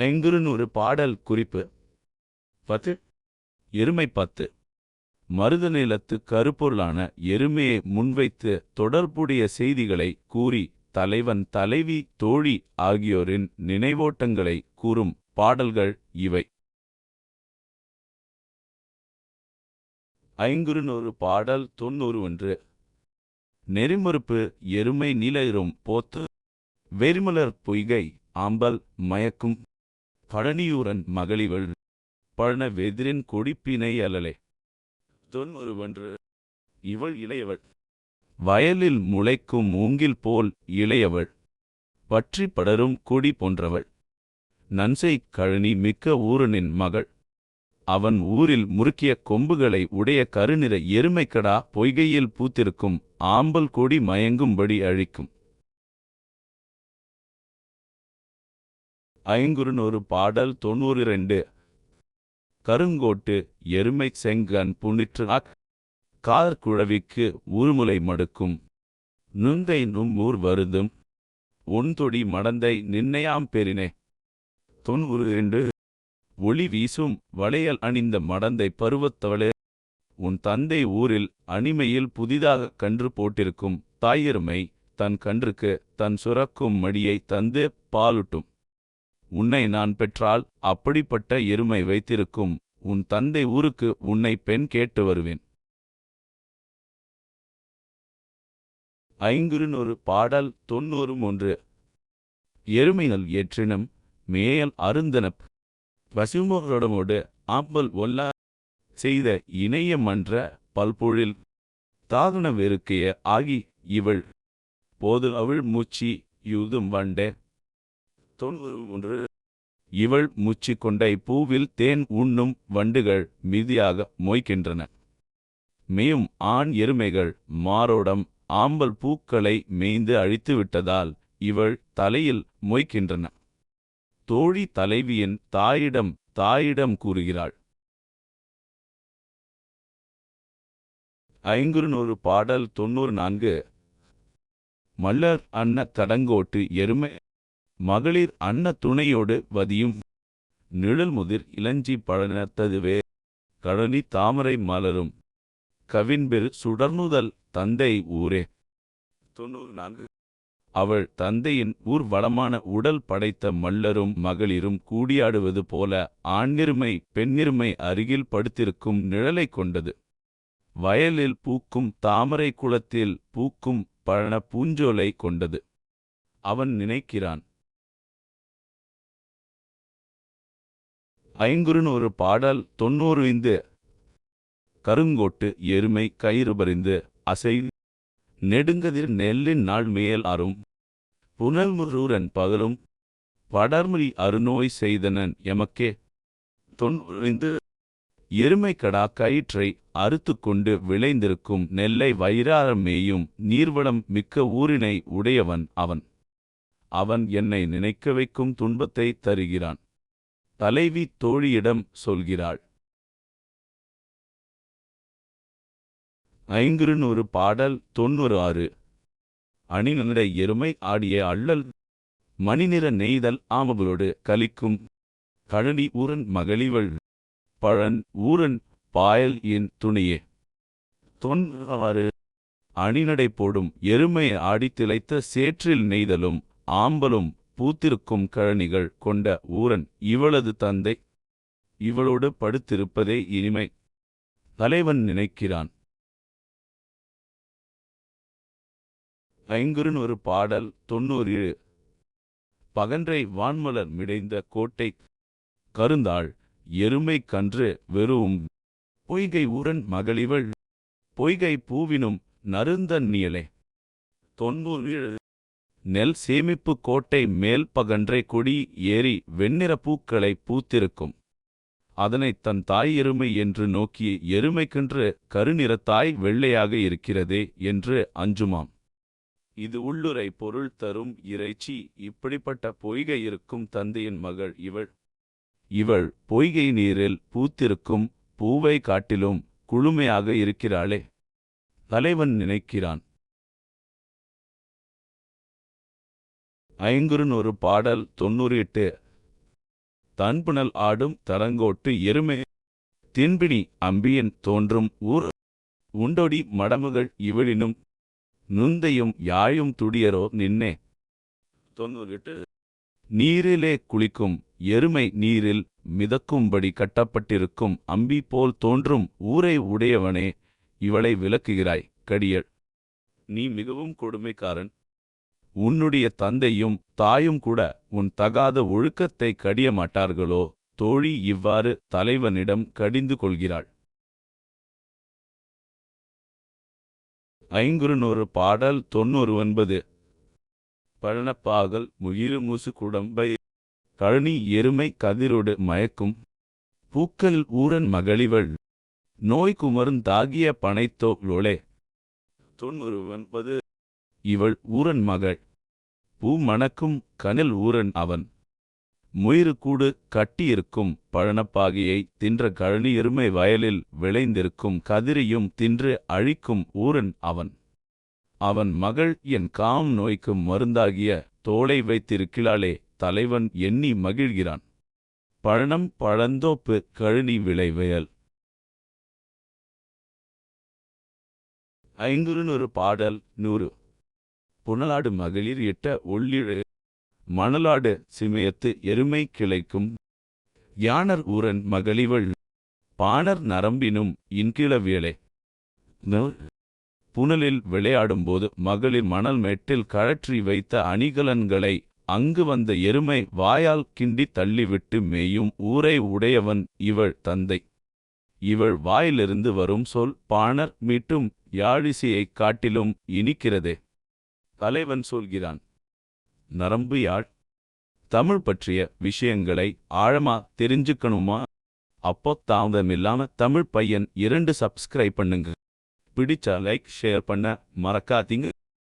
ஐங்குறுநூறு பாடல் குறிப்பு. பத்து. எருமை பத்து. மருத நிலத்து கருப்பொருளான எருமையை முன்வைத்து தொடர்புடைய செய்திகளை கூறி தலைவன் தலைவி தோழி ஆகியோரின் நினைவோட்டங்களை கூறும் பாடல்கள் இவை. ஐங்குறுநூறு பாடல் தொன்னூறு ஒன்று. நெறிமறுப்பு எருமை நிலையிறும் போத்து. வெறிமலர் பொய்கை ஆம்பல் மயக்கும். பழனியூரன் மகளிவள். பழன வெதிரின் கொடிப்பினை அலலே. தொன்னொருவன்று இவள் இளையவள். வயலில் முளைக்கும் மூங்கில் போல் இளையவள். பற்றி படரும் கொடி போன்றவள். நன்சை கழனி மிக்க ஊரனின் மகள். அவன் ஊரில் முறுக்கிய கொம்புகளை உடைய கருநிற எருமைக்கடா பொய்கையில் பூத்திருக்கும். ஆம்பல் கொடி மயங்கும்படி அழிக்கும். ஐங்குறுநூறு பாடல் தொண்ணூறு ரெண்டு கருங்கோட்டு எருமை செங்கன் புனிற்று கார் குழவிக்கு ஊர்முலை மடுக்கும். நுந்தை நும்மூர் வருதும் உன்தொடி மடந்தை நின்னையாம் பெறினே. தொன்னூறு ரெண்டு ஒளி வீசும் வளையல் அணிந்த மடந்தை பருவத்தவளே உன் தந்தை ஊரில் அணிமையில் புதிதாக கன்று போட்டிருக்கும் தாயெருமை தன் கன்றுக்கு தன் சுரக்கும் மடியை தந்து பாலுட்டும். உன்னை நான் பெற்றால் அப்படிப்பட்ட எருமை வைத்திருக்கும். உன் தந்தை ஊருக்கு உன்னை பெண் கேட்டு வருவேன். ஐங்குறுநூறு பாடல் தொன்னூறும் ஒன்று. எருமைகள் ஏற்றினம் மேயல் அருந்தனப் பசுமோடமோடு ஆம்பல் ஒல்லா செய்த இணைய மன்ற பல்பொழில். தாகன வெறுக்கைய ஆகி இவள். போது அவள் மூச்சி யூதும் வண்டே. தொண்ணூறு ஒன்று. இவள் முச்சி கொண்டை பூவில் தேன் உண்ணும் வண்டுகள் மிதியாக மொய்க்கின்றன மேயும் ஆண் எருமைகள் மாரோடம் ஆம்பல் பூக்களை மேய்ந்து அழித்துவிட்டதால் இவள் தலையில் மொய்க்கின்றன தோழி தலைவியின் தாயிடம் தாயிடம் கூறுகிறாள். ஐங்குறுநூறு பாடல் தொன்னூறு நான்கு. மல்லர் அன்ன தடங்கோட்டு எருமை மகளிர் அன்ன துணையோடு வதியும். நிழல் முதிர் இளஞ்சி பழனத்ததுவே கழனி தாமரை மலரும். கவின்பெரு சுடர்னுதல் தந்தை ஊரே. தொண்ணூறு நான்கு. அவள் தந்தையின் ஊர் வளமான உடல் படைத்த மல்லரும் மகளிரும் கூடியாடுவது போல ஆண்ணிருமை பெண்ணிருமை அருகில் படுத்திருக்கும் நிழலை கொண்டது. வயலில் பூக்கும் தாமரை குளத்தில் பூக்கும் பழன பூஞ்சோலை கொண்டது. அவன் நினைக்கிறான் ஐங்குறுநூறு பாடல் தொண்ணூறு ஐந்து கருங்கோட்டு எருமை கயிறு பறிந்து அசை. நெடுங்கதிர் நெல்லின் நாள் மேல் அரும். புனல்முருரன் பகலும். படர்மொழி அருநோய் செய்தனன் எமக்கே. தொன்னூறு எருமைக்கடா கயிற்றை அறுத்து கொண்டு விளைந்திருக்கும் நெல்லை வயிறாரம் மேயும் நீர்வளம் மிக்க ஊரினை உடையவன் அவன். அவன் என்னை நினைக்க வைக்கும் துன்பத்தை தருகிறான். தலைவி தோழியிடம் சொல்கிறாள். ஐங்குறுநூறு பாடல் தொன்னூறு ஆறு அணிநட எருமை ஆடிய அள்ளல். மணிநிற நெய்தல் ஆமகளோடு கலிக்கும். கழனி ஊரன் மகளிவள். பழன் ஊரன் பாயல் என் துணையே. தொன்னூறு அணிநடை போடும் எருமை ஆடித் திளைத்த சேற்றில் நெய்தலும். ஆம்பலும் பூத்திருக்கும் கழனிகள் கொண்ட ஊரன் இவளது தந்தை. இவளோடு படுத்திருப்பதே இனிமை. தலைவன் நினைக்கிறான். ஐங்குறுநூறு பாடல் தொன்னூறு பகன்றை வான்மலர் மிடைந்த கோட்டை. கருந்தாள் எருமை கன்று வெறும். பொய்கை ஊரன் மகளிவள். பொய்கை பூவினும் நருந்தன்னியலே தொன்னூறு நெல் சேமிப்பு கோட்டை மேல் பகன்றை கொடி ஏறி வெண்ணிற பூக்களை பூத்திருக்கும். அதனைத் தன் தாய் எருமை என்று நோக்கி எருமைக்கென்று கருநிறத்தாய் வெள்ளையாக இருக்கிறதே என்று அஞ்சுமாம். இது உள்ளுரை பொருள் தரும் இறைச்சி. இப்படிப்பட்ட பொய்கை இருக்கும் தந்தையின் மகள் இவள். இவள் பொய்கை நீரில் பூத்திருக்கும் பூவை காட்டிலும் குளுமையாக இருக்கிறாளே. தலைவன் நினைக்கிறான். ஐங்குறுநூறு பாடல் தொன்னூறு எட்டு தன்புணல் ஆடும் தரங்கோட்டு எருமே. தின்பிணி அம்பியன் தோன்றும் ஊர். உண்டொடி மடமுகள் இவளினும். நுந்தையும் யாயும் துடியரோ நின்னே. தொன்னூறு நீரிலே குளிக்கும் எருமை நீரில் மிதக்கும்படி கட்டப்பட்டிருக்கும் அம்பி போல் தோன்றும் ஊரை உடையவனே. இவளை விலக்குகிறாய் கடியள். நீ மிகவும் கொடுமைக்காரன். உன்னுடைய தந்தையும் தாயும் கூட உன் தகாத ஒழுக்கத்தை கடிய மாட்டார்களோ தோழி இவ்வாறு தலைவனிடம் கடிந்து கொள்கிறாள். ஐங்குறுநூறு பாடல் தொன்னூறு ஒன்பது பழனப்பாகல் முயிறு முசு குடம்பை கழனி எருமை கதிரோடு மயக்கும் பூக்கல் ஊரன் மகளிவள் நோய் குமர்ந்தாகிய பனைத்தோ லோளே. தொன்னூறு ஒன்பது இவள் ஊரன் மகள். பூ மணக்கும் கனில் ஊரன் அவன். முயிருக்கூடு கூடு கட்டியிருக்கும் பழனப்பாகையை தின்ற கழனி எருமை வயலில் விளைந்திருக்கும் கதிரையும் தின்று அழிக்கும் ஊரன் அவன். அவன் மகள் என் காம் நோய்க்கு மருந்தாகிய தோளை வைத்திருக்கிறாளே தலைவன் எண்ணி மகிழ்கிறான். பழனம் பழந்தோப்பு கழனி விளைவயல். ஐங்குறுநூறு பாடல் நூறு. புனலாடு மகளிர் இட்ட ஒள்ளிழு மணலாடு சிமயத்து எருமை கிளைக்கும். யானர் ஊரன் மகளிவள் பாணர் நரம்பினும் இன்கிளவியலே புனலில் விளையாடும்போது மகளிர் மணல் மேட்டில் கழற்றி வைத்த அணிகலன்களை அங்கு வந்த எருமை வாயால் கிண்டி தள்ளிவிட்டு மேயும் ஊரை உடையவன் இவள் தந்தை. இவள் வாயிலிருந்து வரும் சொல் பாணர் மீட்டும் யாழிசையைக் காட்டிலும் இனிக்கிறதே. தலைவன் சொல்கிறான் நரம்பு யாழ் தமிழ் பற்றிய விஷயங்களை ஆழமா தெரிஞ்சுக்கணுமா? அப்போ தாமதமில்லாம தமிழ் பையன் இரண்டு சப்ஸ்கிரைப் பண்ணுங்க. பிடிச்சா லைக் ஷேர் பண்ண மறக்காதீங்க.